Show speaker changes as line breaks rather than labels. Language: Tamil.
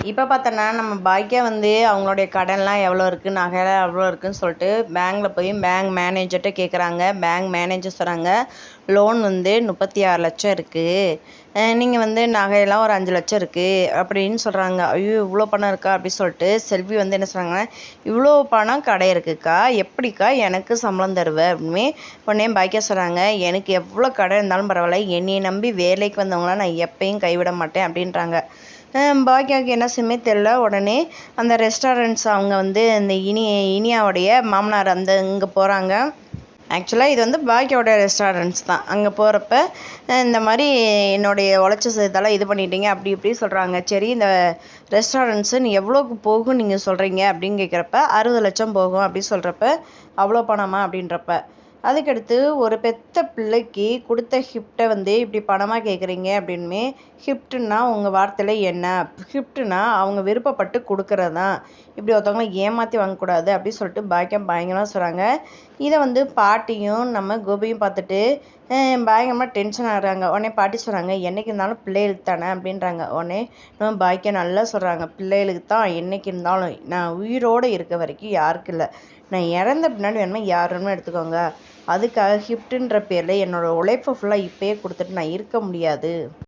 இப்போ பார்த்தோன்னா நம்ம பாக்கியா வந்து அவங்களுடைய கடன்லாம் எவ்வளோ இருக்குது நகையெல்லாம் எவ்வளோ இருக்குதுன்னு சொல்லிட்டு பேங்க்கில் போய் பேங்க் மேனேஜர்கிட்ட கேட்குறாங்க பேங்க் மேனேஜர் சொல்கிறாங்க லோன் வந்து முப்பத்தி ஆறு லட்சம் இருக்குது நீங்கள் வந்து நகையெல்லாம் ஒரு அஞ்சு லட்சம் இருக்குது அப்படின்னு சொல்கிறாங்க ஐயோ இவ்வளோ பணம் இருக்கா? அப்படின்னு சொல்லிட்டு செல்வி வந்து என்ன சொல்கிறாங்கன்னா இவ்வளோ பணம் கடை இருக்குக்கா. எப்படிக்கா எனக்கு சம்பளம் தருவ? அப்படின்னு உடனே பாக்கியா சொல்கிறாங்க எனக்கு எவ்வளோ கடை இருந்தாலும் பரவாயில்ல. என்னையை நம்பி வேலைக்கு வந்தவங்களாம் நான் எப்பயும் கைவிட மாட்டேன். அப்படின்றாங்க. பாக்கியாவுக்கு என்ன செய்யுமே தெரில உடனே அந்த ரெஸ்டாரண்ட்ஸ் அவங்க வந்து இந்த இனி இனியாவுடைய மாமனார் அந்த இங்கே போகிறாங்க ஆக்சுவலாக இது வந்து பாக்கியோட ரெஸ்டாரண்ட்ஸ் தான். அங்கே போகிறப்ப இந்த மாதிரி என்னுடைய உழைச்ச இதெல்லாம் இது பண்ணிட்டீங்க அப்படி இப்படி சொல்கிறாங்க சரி இந்த ரெஸ்டாரண்ட்ஸு நீ எவ்வளோக்கு போகும் நீங்கள் சொல்கிறீங்க அப்படின்னு கேட்குறப்ப அறுபது லட்சம் போகும் அப்படி சொல்கிறப்ப அவ்வளோ பணமா அப்படின்றப்ப. அதுக்கடுத்து ஒரு பெத்த பிள்ளைக்கு கொடுத்த கிஃப்ட்டை வந்து இப்படி பணமாக கேட்குறீங்க அப்படின்மே கிஃப்ட்டுன்னா உங்கள் வார்த்தையில் என்ன? கிஃப்ட்டுனா அவங்க விருப்பப்பட்டு கொடுக்குறது தான் இப்படி ஒருத்தவங்களை ஏமாற்றி வாங்கக்கூடாது அப்படின்னு சொல்லிட்டு பாக்கியம் பயங்கரமாக சொல்கிறாங்க இதை வந்து பாட்டியும் நம்ம கோபியும் பார்த்துட்டு பயங்கரமாக டென்ஷன் ஆகிறாங்க. உடனே பாட்டி சொல்கிறாங்க என்றைக்கு இருந்தாலும் பிள்ளைகளுக்கு தானே? அப்படின்றாங்க. உடனே நம்ம பாக்கியம் நல்லா சொல்கிறாங்க பிள்ளைகளுக்கு தான் என்றைக்கு இருந்தாலும் நான் உயிரோடு இருக்க வரைக்கும் யாருக்கு இல்லை. நான் இறந்த பின்னாடி வேணுமா யார் வேணுமோ எடுத்துக்கோங்க. அதுக்காக கிஃப்ட்டுன்ற பேரில் என்னோடய உழைப்பை ஃபுல்லாக இப்போயே கொடுத்துட்டு நான் இருக்க முடியாது.